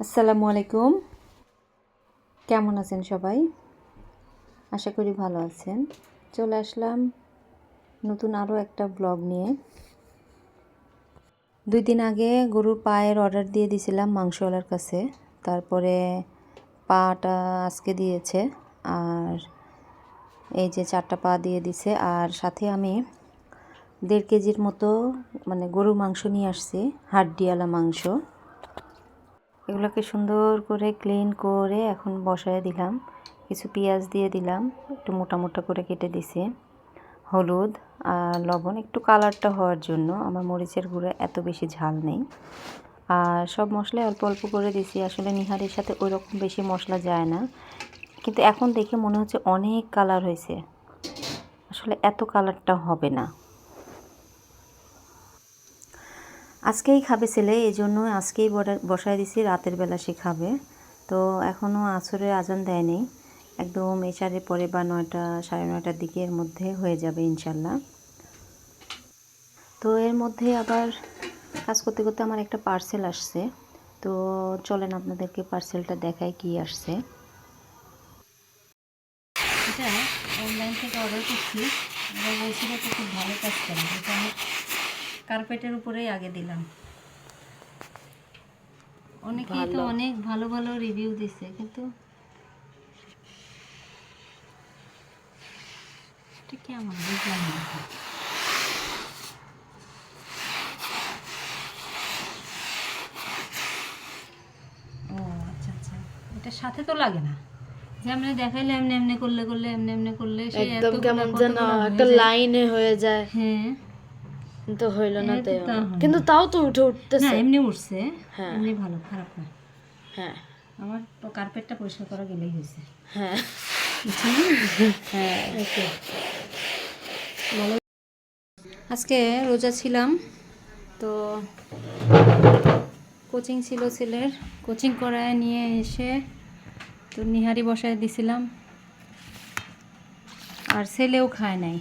আসসালামু আলাইকুম। কেমন আছেন সবাই? আশা করি ভালো আছেন। চলে আসলাম নতুন আরও একটা ব্লগ নিয়ে। দুই দিন আগে গরুর পায়ের অর্ডার দিয়ে দিয়েছিলাম মাংসওয়ালার কাছে। তারপরে পাটা আজকে দিয়েছে আর এই যে চারটা পা দিয়ে দিছে। আর সাথে আমি দেড় কেজির মতো মানে গরুর মাংস নিয়ে আসছি, হাড্ডিওয়ালা মাংস। এগুলোকে সুন্দর করে ক্লিন করে এখন বসায় দিলাম। কিছু পেঁয়াজ দিয়ে দিলাম, একটু মোটা মোটা করে কেটে দিছি। হলুদ আর লবণ, একটু কালারটা হওয়ার জন্য আমার মরিচের গুঁড়ো এত বেশি ঝাল নেই। আর সব মশলা অল্প অল্প করে দিছি, আসলে নিহারির সাথে ওই রকম বেশি মশলা যায় না। কিন্তু এখন দেখে মনে হচ্ছে অনেক কালার হয়েছে। আসলে এত কালারটা হবে না। আজকেই খাবে ছেলে এই জন্য আজকেই বসায় দিছি, রাতের বেলা সে খাবে। তো এখনও আসরে আজান দেয়নি। একদম এচারে পরে বা নয়টা, সাড়ে নয়টার দিকে এর মধ্যে হয়ে যাবে ইনশাল্লাহ। তো এর মধ্যে আবার কাজ করতে করতে আমার একটা পার্সেল আসছে। তো চলেন আপনাদেরকে পার্সেলটা দেখাই কি আসছে। অনলাইন থেকে অর্ডার করছি। ওরা বলছিল তো খুব ভালো কাজ করে কার্পেটের উপরেই আগে দিলাম। অনেকেই তো অনেক ভালো ভালো রিভিউ দিছে কিন্তু কেমন বুঝলাম না। ও আচ্ছা আচ্ছা। সাথে তো লাগে না। যেমনি দেখাইলে এমনি এমনি করলে করলে এমনি এমনি করলে একদম কেমন যেন একটা। লাইনে হয়ে যায়। হ্যাঁ। কিন্তু হইল না তো তাই তা। হয় কিন্তু তাও তো উঠে না উঠতেছে এমনি উঠছে। হ্যাঁ। এমনি ভালো খারাপ না। হ্যাঁ। আমার তো কার্পেটটা পরিষ্কার করা গেলেই হয়েছে। হ্যাঁ। হ্যাঁ। আজকে রোজা ছিলাম তো কোচিং ছিল ছেলের। কোচিং করায় নিয়ে এসে তো নিহারি বসায় দিছিলাম। আর ছেলেও খায় নাই।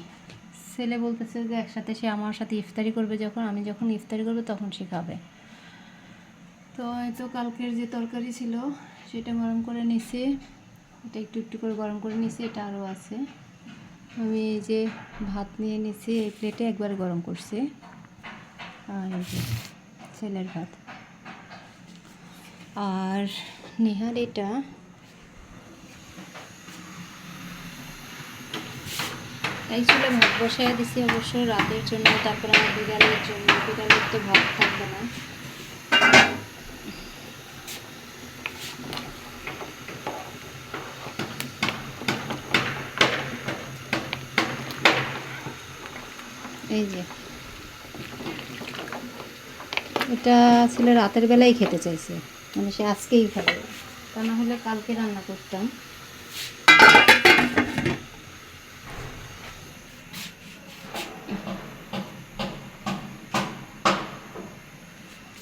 ছেলে বলতেছে যে একসাথে সে আমার সাথে ইফতারি করবে যখন, আমি যখন ইফতারি করব তখন সে খাবে। তো হয়তো কালকের যে তরকারি ছিল, সেটা গরম করে নিছি। এটা একটু একটু করে গরম করে নিছি, এটা আরও আছে। আমি এই যে ভাত নিয়ে নিছি, এই প্লেটে একবার গরম করছি। আর এই যে ছেলের ভাত। আর নিহার এটা এই চুলে ভাত বসায় দিছি অবশ্য রাতের জন্য, তারপর আমার বিড়ালের জন্য। বিড়ালের তো ভাত থাকবে না। এই যে। এটা ছেলে রাতের বেলায় খেতে চাইছে। মানে সে আজকেই খাবে। তা না হলে কালকে রান্না করতাম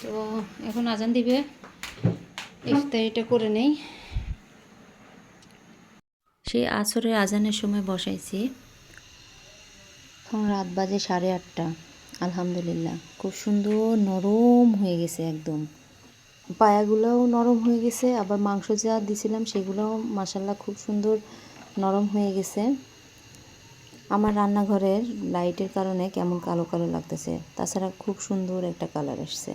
তো এখন আজান দিবে। ইফতারিটা করে নেই। সেই আসরের আজানের সময় বসাইছি। এখন রাত বাজে সাড়ে আটটা। আলহামদুলিল্লাহ। খুব সুন্দর নরম হয়ে গেছে একদম। পায়াগুলোও নরম হয়ে গেছে আবার মাংস যা দিছিলাম সেগুলোও মাসাল্লাহ খুব সুন্দর নরম হয়ে গেছে। আমার রান্নাঘরের লাইটের কারণে কেমন কালো কালো লাগতেছে। তাছাড়া খুব সুন্দর একটা কালার আসছে।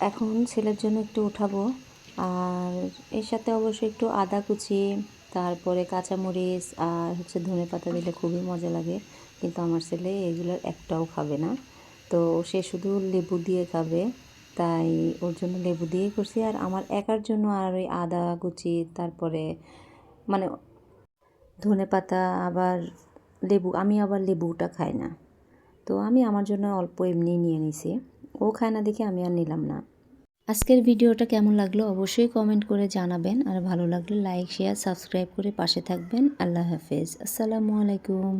এখন ছেলের জন্য একটু উঠাবো। আর এর সাথে অবশ্যই একটু আদা কুচি, তারপরে কাঁচামরিচ আর হচ্ছে ধনে পাতা দিলে খুবই মজা লাগে। কিন্তু আমার ছেলে এগুলোর একটাও খাবে না। তো সে শুধু লেবু দিয়ে খাবে। তাই ওর জন্য লেবু দিয়ে করছি। আর আমার একার জন্য আর ওই আদা কুচি, তারপরে মানে ধনে পাতা, আবার লেবু, আমি আবার লেবুটা খাই না। তো আমি আমার জন্য অল্প এমনি নিয়ে নিছি। ও খায় না দেখে আমি আর নিলাম না। আজকের ভিডিওটা কেমন লাগল অবশ্যই কমেন্ট করে জানাবেন। আর ভালো লাগলে লাইক শেয়ার সাবস্ক্রাইব করে পাশে থাকবেন। আল্লাহ হাফেজ। আসসালামু আলাইকুম।